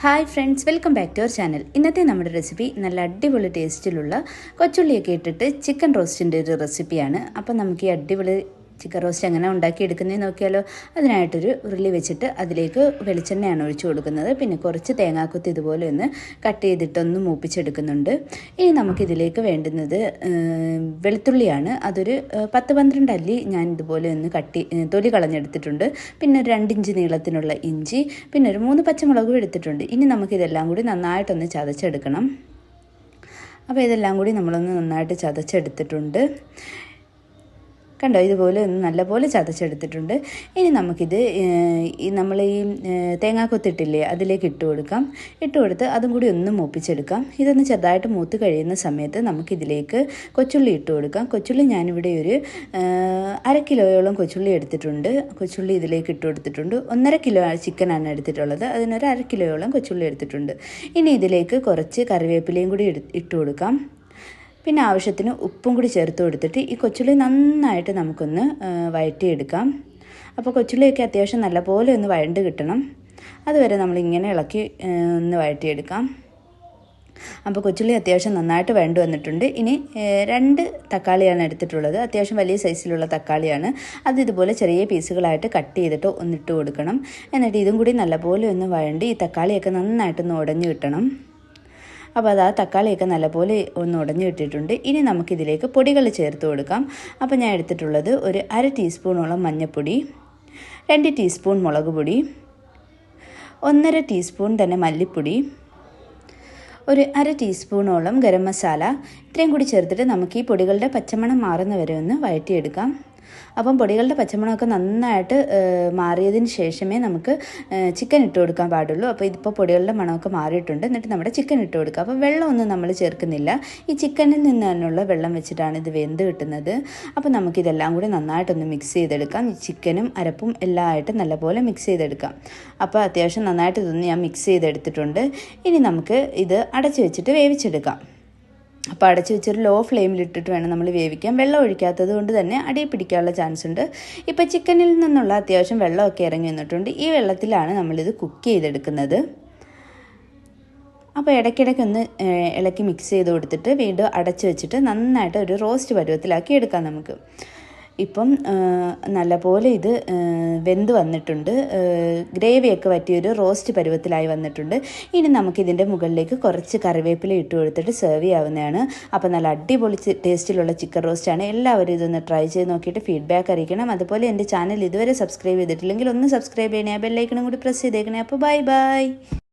Hi friends welcome back to our channel ഇന്നത്തെ നമ്മുടെ recipe നല്ല അടിപൊളി ടേസ്റ്റിലുള്ള കൊച്ചുള്ളിയൊക്കെ ഇട്ടിട്ട് ചിക്കൻ റോസ്റ്റിന്റെ ഒരു റെസിപ്പിയാണ് അപ്പോൾ നമുക്ക് ഈ അടിപൊളി ചിക്കൻ റോസ്റ്റ് എങ്ങനെ ഉണ്ടാക്കിയെടുക്കുന്നത് നോക്കിയാലോ. അതിനായിട്ടൊരു ഉരുളി വെച്ചിട്ട് അതിലേക്ക് വെളിച്ചെണ്ണയാണ് ഒഴിച്ചു കൊടുക്കുന്നത്. പിന്നെ കുറച്ച് തേങ്ങാക്കുത്ത് ഇതുപോലെ ഒന്ന് കട്ട് ചെയ്തിട്ടൊന്ന് മൂപ്പിച്ചെടുക്കുന്നുണ്ട്. ഇനി നമുക്കിതിലേക്ക് വേണ്ടുന്നത് വെളുത്തുള്ളിയാണ്. അതൊരു പത്ത് പന്ത്രണ്ട് അല്ലി ഞാൻ ഇതുപോലെ ഒന്ന് കട്ടി തൊലി കളഞ്ഞെടുത്തിട്ടുണ്ട്. പിന്നെ ഒരു രണ്ടിഞ്ച് നീളത്തിനുള്ള ഇഞ്ചി പിന്നെ ഒരു മൂന്ന് പച്ചമുളകും എടുത്തിട്ടുണ്ട്. ഇനി നമുക്കിതെല്ലാം കൂടി നന്നായിട്ടൊന്ന് ചതച്ചെടുക്കണം. അപ്പോൾ ഇതെല്ലാം കൂടി നമ്മളൊന്ന് നന്നായിട്ട് ചതച്ചെടുത്തിട്ടുണ്ട്. കണ്ടോ ഇതുപോലെ ഒന്ന് നല്ലപോലെ ചതച്ചെടുത്തിട്ടുണ്ട്. ഇനി നമുക്കിത് നമ്മൾ ഈ തേങ്ങാക്കൊത്തിട്ടില്ലേ അതിലേക്ക് ഇട്ട് കൊടുക്കാം. ഇട്ട് കൊടുത്ത് അതും കൂടി ഒന്ന് മൂപ്പിച്ചെടുക്കാം. ഇതൊന്ന് ചെറുതായിട്ട് മൂത്ത് കഴിയുന്ന സമയത്ത് നമുക്കിതിലേക്ക് കൊച്ചുള്ളി ഇട്ട് കൊടുക്കാം. കൊച്ചുള്ളി ഞാനിവിടെ ഒരു അര കിലോയോളം കൊച്ചുള്ളി എടുത്തിട്ടുണ്ട്. കൊച്ചുള്ളി ഇതിലേക്ക് ഇട്ട് കൊടുത്തിട്ടുണ്ട്. ഒന്നര കിലോ ചിക്കനാണ് എടുത്തിട്ടുള്ളത്. അതിനൊരു അര കിലോയോളം കൊച്ചുള്ളി എടുത്തിട്ടുണ്ട്. ഇനി ഇതിലേക്ക് കുറച്ച് കറിവേപ്പിലയും കൂടി ഇട്ട് കൊടുക്കാം. പിന്നെ ആവശ്യത്തിന് ഉപ്പും കൂടി ചേർത്ത് കൊടുത്തിട്ട് ഈ കൊച്ചുള്ളി നന്നായിട്ട് നമുക്കൊന്ന് വഴറ്റിയെടുക്കാം. അപ്പോൾ കൊച്ചുള്ളിയൊക്കെ അത്യാവശ്യം നല്ലപോലെ ഒന്ന് വഴണ്ട് കിട്ടണം. അതുവരെ നമ്മളിങ്ങനെ ഇളക്കി ആ, ഒന്ന് വഴറ്റിയെടുക്കാം. അപ്പോൾ കൊച്ചുള്ളി അത്യാവശ്യം നന്നായിട്ട് വേണ്ടി വന്നിട്ടുണ്ട്. ഇനി രണ്ട് തക്കാളിയാണ് എടുത്തിട്ടുള്ളത്. അത്യാവശ്യം വലിയ സൈസിലുള്ള തക്കാളിയാണ്. അത് ഇതുപോലെ ചെറിയ പീസുകളായിട്ട് കട്ട് ചെയ്തിട്ട് ഒന്നിട്ട് കൊടുക്കണം. എന്നിട്ട് ഇതും കൂടി നല്ലപോലെ ഒന്ന് വഴണ്ടി ഈ തക്കാളിയൊക്കെ നന്നായിട്ടൊന്ന് ഉടഞ്ഞു കിട്ടണം. അപ്പോൾ അത് ആ തക്കാളിയൊക്കെ നല്ലപോലെ ഒന്ന് ഉടഞ്ഞു ഇട്ടിട്ടുണ്ട്. ഇനി നമുക്കിതിലേക്ക് പൊടികൾ ചേർത്ത് കൊടുക്കാം. അപ്പോൾ ഞാൻ എടുത്തിട്ടുള്ളത് ഒരു അര ടീസ്പൂണോളം മഞ്ഞൾപ്പൊടി രണ്ട് ടീസ്പൂൺ മുളക് പൊടി ഒന്നര ടീസ്പൂൺ തന്നെ മല്ലിപ്പൊടി ഒരു അര ടീസ്പൂണോളം ഗരം മസാല. ഇത്രയും കൂടി ചേർത്തിട്ട് നമുക്ക് ഈ പൊടികളുടെ പച്ചമണം മാറുന്ന വരെ ഒന്ന് വഴറ്റിയെടുക്കാം. അപ്പം പൊടികളുടെ പച്ചമണമൊക്കെ നന്നായിട്ട് മാറിയതിന് ശേഷമേ നമുക്ക് ചിക്കൻ ഇട്ട് കൊടുക്കാൻ പാടുള്ളൂ. അപ്പോൾ ഇതിപ്പോൾ പൊടികളുടെ മണമൊക്കെ മാറിയിട്ടുണ്ട്. എന്നിട്ട് നമ്മുടെ ചിക്കൻ ഇട്ട് കൊടുക്കുക അപ്പോൾ വെള്ളമൊന്നും നമ്മൾ ചേർക്കുന്നില്ല. ഈ ചിക്കനിൽ നിന്ന് തന്നെയുള്ള വെള്ളം വെച്ചിട്ടാണ് ഇത് വെന്ത് കിട്ടുന്നത്. അപ്പോൾ നമുക്കിതെല്ലാം കൂടി നന്നായിട്ടൊന്ന് മിക്സ് ചെയ്തെടുക്കാം. ചിക്കനും അരപ്പും എല്ലാം ആയിട്ട് നല്ലപോലെ മിക്സ് ചെയ്തെടുക്കാം. അപ്പോൾ അത്യാവശ്യം നന്നായിട്ട് ഇതൊന്ന് ഞാൻ മിക്സ് ചെയ്തെടുത്തിട്ടുണ്ട്. ഇനി നമുക്ക് ഇത് അടച്ചു വെച്ചിട്ട് വേവിച്ചെടുക്കാം. അപ്പോൾ അടച്ചു വെച്ചൊരു ലോ ഫ്ലെയിമിൽ ഇട്ടിട്ട് വേണം നമ്മൾ വേവിക്കാൻ. വെള്ളം ഒഴിക്കാത്തത് കൊണ്ട് തന്നെ അടിയിൽ പിടിക്കാനുള്ള ചാൻസ് ഉണ്ട്. ഇപ്പോൾ ചിക്കനിൽ നിന്നുള്ള അത്യാവശ്യം വെള്ളമൊക്കെ ഇറങ്ങി വന്നിട്ടുണ്ട്. ഈ വെള്ളത്തിലാണ് നമ്മളിത് കുക്ക് ചെയ്തെടുക്കുന്നത്. അപ്പോൾ ഇടയ്ക്കിടയ്ക്ക് ഒന്ന് ഇളക്കി മിക്സ് ചെയ്ത് കൊടുത്തിട്ട് വീണ്ടും അടച്ചു വെച്ചിട്ട് നന്നായിട്ട് ഒരു റോസ്റ്റ് പരുവത്തിലാക്കി എടുക്കാം നമുക്ക്. ഇപ്പം നല്ലപോലെ ഇത് വെന്ത് വന്നിട്ടുണ്ട്. ഗ്രേവിയൊക്കെ പറ്റിയൊരു റോസ്റ്റ് പരുവത്തിലായി വന്നിട്ടുണ്ട്. ഇനി നമുക്കിതിന്റെ മുകളിലേക്ക് കുറച്ച് കറിവേപ്പില ഇട്ട് കൊടുത്തിട്ട് സെർവ് ചെയ്യാവുന്നതാണ്. അപ്പോൾ നല്ല അടിപൊളി ടേസ്റ്റിലുള്ള ചിക്കൻ റോസ്റ്റാണ് എല്ലാവരും ഇതൊന്ന് ട്രൈ ചെയ്ത് നോക്കിയിട്ട് ഫീഡ്ബാക്ക് അറിയിക്കണം. അതുപോലെ എന്റെ ചാനൽ ഇതുവരെ സബ്സ്ക്രൈബ് ചെയ്തിട്ടില്ലെങ്കിൽ ഒന്ന് സബ്സ്ക്രൈബ് ചെയ്യണേ. ബെല്ലൈക്കണും കൂടി പ്രസ് ചെയ്തേക്കണേ. അപ്പോൾ ബൈ ബൈ